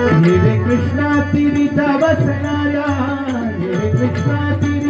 हिरे कृष्णा तिरीचा बसणाऱ्या हिरे कृष्णा तिरी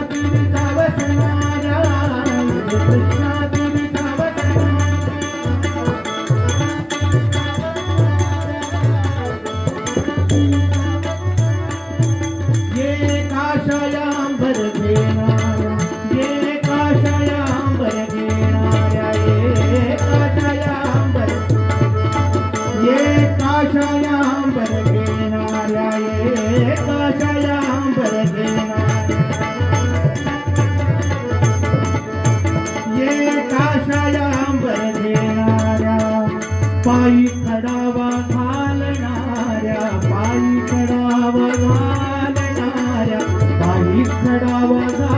पायी खडावा घालणाऱ्या पायी खडावा घालणाऱ्या पायी खडावा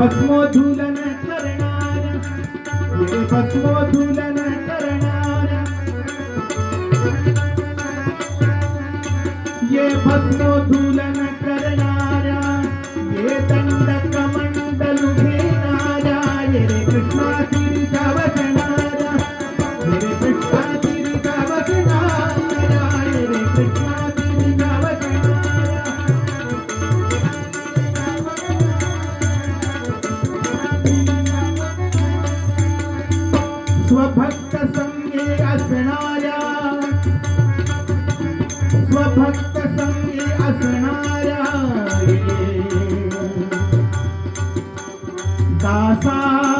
भस्मोधूलन करणार ये भस्मोधूलन करणार ये भस्मोधूलन करणारा ये दंडक मंडल घेणारा ये कृष्णा तीर्थ बसणारा मेरे कृष्णा तीर्थ बसणारा ये कृष्णा स्वभक्त संगे असणाऱ्या. स्वभक्त संगे असणाऱ्या दासा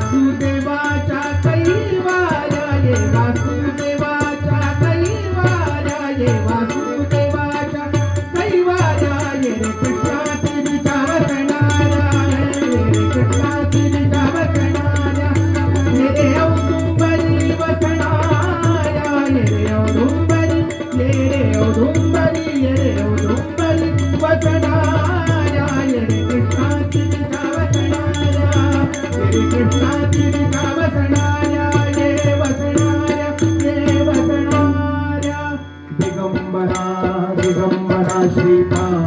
वासुदेवाच्या कैवाया ये वासुदेव